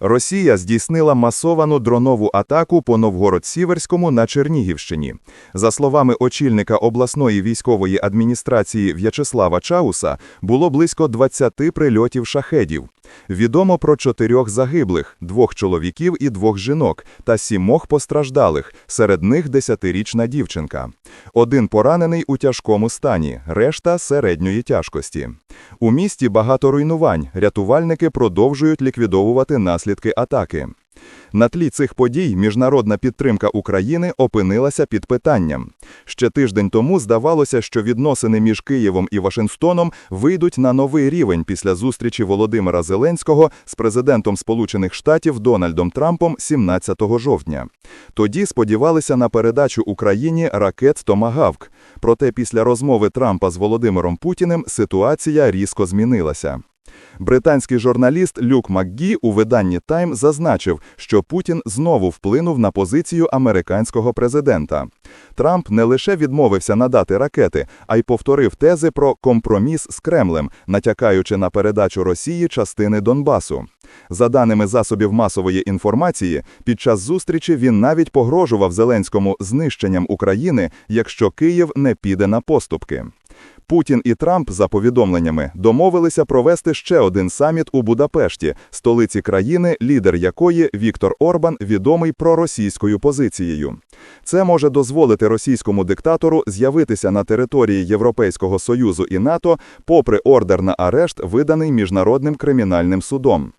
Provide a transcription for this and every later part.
Росія здійснила масовану дронову атаку по Новгород-Сіверському на Чернігівщині. За словами очільника обласної військової адміністрації В'ячеслава Чауса, було близько 20 прильотів шахедів. Відомо про чотирьох загиблих, двох чоловіків і двох жінок, та сімох постраждалих, серед них десятирічна дівчинка. Один поранений у тяжкому стані, решта середньої тяжкості. У місті багато руйнувань, рятувальники продовжують ліквідовувати наслідки атаки. На тлі цих подій міжнародна підтримка України опинилася під питанням. Ще тиждень тому здавалося, що відносини між Києвом і Вашингтоном вийдуть на новий рівень після зустрічі Володимира Зеленського з президентом Сполучених Штатів Дональдом Трампом 17 жовтня. Тоді сподівалися на передачу Україні ракет «Томагавк». Проте після розмови Трампа з Володимиром Путіним ситуація різко змінилася. Британський журналіст Люк МакГі у виданні Time зазначив, що Путін знову вплинув на позицію американського президента. Трамп не лише відмовився надати ракети, а й повторив тези про компроміс з Кремлем, натякаючи на передачу Росії частини Донбасу. За даними засобів масової інформації, під час зустрічі він навіть погрожував Зеленському знищенням України, якщо Київ не піде на поступки. Путін і Трамп, за повідомленнями, домовилися провести ще один саміт у Будапешті, столиці країни, лідер якої Віктор Орбан відомий проросійською позицією. Це може дозволити російському диктатору з'явитися на території Європейського Союзу і НАТО, попри ордер на арешт, виданий Міжнародним кримінальним судом.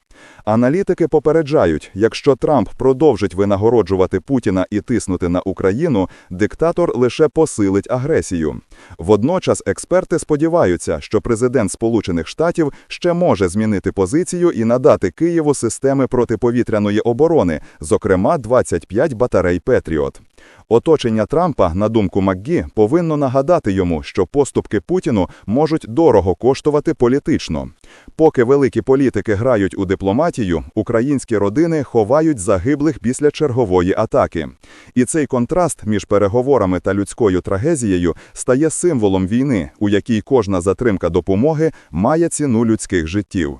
Аналітики попереджають, якщо Трамп продовжить винагороджувати Путіна і тиснути на Україну, диктатор лише посилить агресію. Водночас експерти сподіваються, що президент Сполучених Штатів ще може змінити позицію і надати Києву системи протиповітряної оборони, зокрема 25 батарей Петріот. Оточення Трампа, на думку МакГі, повинно нагадати йому, що поступки Путіну можуть дорого коштувати політично. Поки великі політики грають у дипломатію, українські родини ховають загиблих після чергової атаки. І цей контраст між переговорами та людською трагедією стає символом війни, у якій кожна затримка допомоги має ціну людських життів.